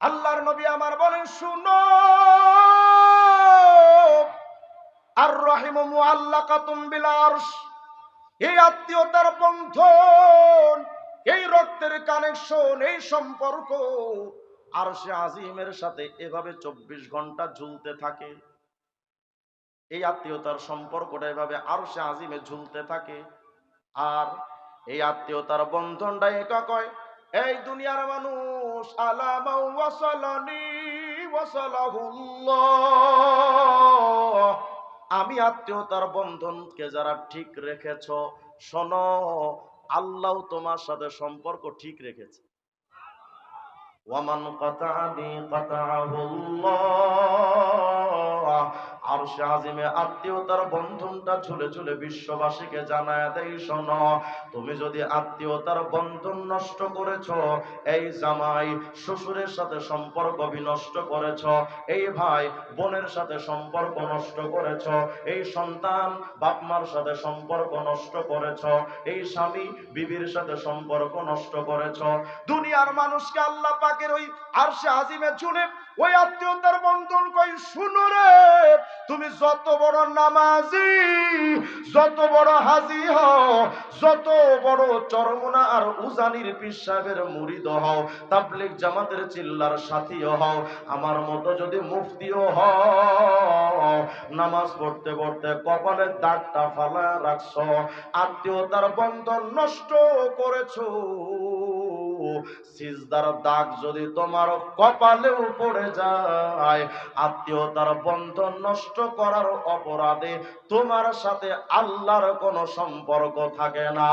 আল্লাহর নবী আমার বলেন, শুনো আর রহিম মুআল্লাকাতুম বিল আরশ এই আত্মীয়তার বন্ধন, এই রক্তের কানেকশন, এই সম্পর্ক। আর সে আজিমের সাথে এভাবে চব্বিশ ঘণ্টা ঝুলতে থাকে। এই আত্মীয়তার সম্পর্কটা এভাবে আরও সে আজিমে ঝুলতে থাকে। আর এই আত্মীয়তার বন্ধনটা একা কয়? এই দুনিয়ার মানুষ, আলামা আমি আত্মীয়তার বন্ধনকে যারা ঠিক রেখেছ, শোন, আল্লাহ তোমার সাথে সম্পর্ক ঠিক রেখেছে। ওয়ামান কাতানি কাতাহুল্লাহ। আর সে আজিমে আত্মীয়তার বন্ধনটা ঝুলে ঝুলে বিশ্ববাসীকে জানায় তুমি যদি আত্মীয়তার বন্ধন নষ্ট করেছ, এই জামাই শ্বশুরের সাথে সম্পর্ক বিনষ্ট করেছ, এই ভাই বোনের সাথে সম্পর্ক নষ্ট করেছ, এই সন্তান বাপ মার সাথে সম্পর্ক নষ্ট করেছ, এই স্বামী বিবির সাথে সম্পর্ক নষ্ট করেছ। দুনিয়ার মানুষকে আল্লাহ পাকের ওই আরশে আজিমে ঝুলে ওই আত্মীয়তার বন্ধন কই, শুনো তুমি যত বড় নামাজি, যত বড় হাজি হও, যত বড় চরমনা আর উজানির পীর মুরিদ হও, তাবলিগ জামাতের চিল্লার সাথীও হও, আমার মতো যদি মুফতিও হও, নামাজ পড়তে পড়তে কপালের দাগটা ফালা রাখছো, আত্মীয়তার বন্ধন নষ্ট করেছ, সিজদার দাগ যদি তোমার কপালেও পড়ে যায়, আত্মীয়তার বন্ধন নষ্ট করার অপরাধে তোমার সাথে আল্লাহর কোনো সম্পর্ক থাকে না।